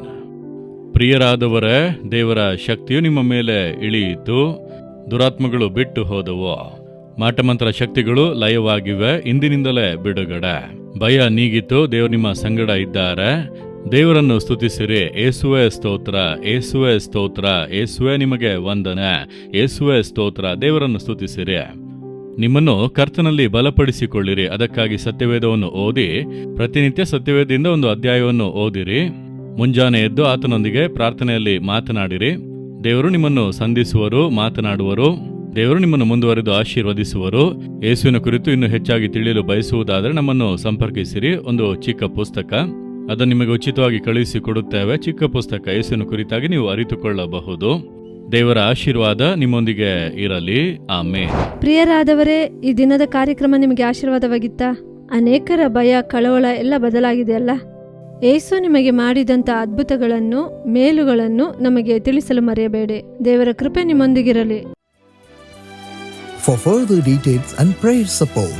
ಪ್ರಿಯರಾದವರೇ, ದೇವರ ಶಕ್ತಿಯು ನಿಮ್ಮ ಮೇಲೆ ಇಳಿಯಿತು. ದುರಾತ್ಮಗಳು ಬಿಟ್ಟು ಹೋದವು. ಮಾಟಮಂತ್ರ ಶಕ್ತಿಗಳು ಲಯವಾಗಿವೆ, ಇಂದಿನಿಂದಲೇ ಬಿಡುಗಡೆ. ಭಯ ನೀಗಿತು, ದೇವರು ನಿಮ್ಮ ಸಂಗಡ ಇದ್ದಾರೆ. ದೇವರನ್ನು ಸ್ತುತಿಸಿರಿ ಏಸುವೆ ಸ್ತೋತ್ರ ಏಸುವೆ ಸ್ತೋತ್ರ ಏಸುವೆ ನಿಮಗೆ ವಂದನೆ ಏಸುವೆ ಸ್ತೋತ್ರ, ದೇವರನ್ನು ಸ್ತುತಿಸಿರಿ. ನಿಮ್ಮನ್ನು ಕರ್ತನಲ್ಲಿ ಬಲಪಡಿಸಿಕೊಳ್ಳಿರಿ, ಅದಕ್ಕಾಗಿ ಸತ್ಯವೇದವನ್ನು ಓದಿ, ಪ್ರತಿನಿತ್ಯ ಸತ್ಯವೇದದಿಂದ ಒಂದು ಅಧ್ಯಾಯವನ್ನು ಓದಿರಿ. ಮುಂಜಾನೆ ಎದ್ದು ಆತನೊಂದಿಗೆ ಪ್ರಾರ್ಥನೆಯಲ್ಲಿ ಮಾತನಾಡಿರಿ. ದೇವರು ನಿಮ್ಮನ್ನು ಸಂಧಿಸುವರು, ಮಾತನಾಡುವರು. ದೇವರು ನಿಮ್ಮನ್ನು ಮುಂದುವರೆದು ಆಶೀರ್ವದಿಸುವರು. ಯೇಸುವಿನ ಕುರಿತು ಇನ್ನೂ ಹೆಚ್ಚಾಗಿ ತಿಳಿಯಲು ಬಯಸುವುದಾದರೆ ನಮ್ಮನ್ನು ಸಂಪರ್ಕಿಸಿರಿ. ಒಂದು ಚಿಕ್ಕ ಪುಸ್ತಕ. ಅದನ್ನು ನಿಮಗೆ ಉಚಿತವಾಗಿ ಕಳುಹಿಸಿ ಕೊಡುತ್ತೇವೆ ಚಿಕ್ಕ ಪುಸ್ತಕ ಯೇಸುವಿನ ಕುರಿತಾಗಿ ನೀವು ಅರಿತುಕೊಳ್ಳಬಹುದು. ದೇವರ ಆಶೀರ್ವಾದ ನಿಮ್ಮೊಂದಿಗೆ ಇರಲಿ. ಆಮೇಲೆ ಪ್ರಿಯರಾದವರೇ, ಈ ದಿನದ ಕಾರ್ಯಕ್ರಮ ನಿಮಗೆ ಆಶೀರ್ವಾದವಾಗಿತ್ತಾ? ಅನೇಕರ ಭಯ, ಕಳವಳ ಎಲ್ಲ ಬದಲಾಗಿದೆಯಲ್ಲ? ಏಸು ನಿಮಗೆ ಮಾಡಿದಂಥ ಅದ್ಭುತಗಳನ್ನು, ಮೇಲುಗಳನ್ನು ನಮಗೆ ತಿಳಿಸಲು ಮರೆಯಬೇಡಿ. ದೇವರ ಕೃಪೆ ನಿಮ್ಮೊಂದಿಗಿರಲಿ. for further details and prayer support.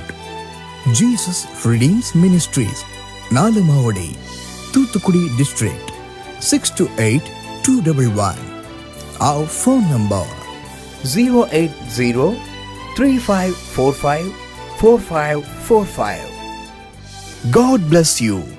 Jesus Redeems Ministries, Nalamavadi, Tutukudi District, 628-211. Our phone number, zero eight zero three five four five four five four five. God bless you.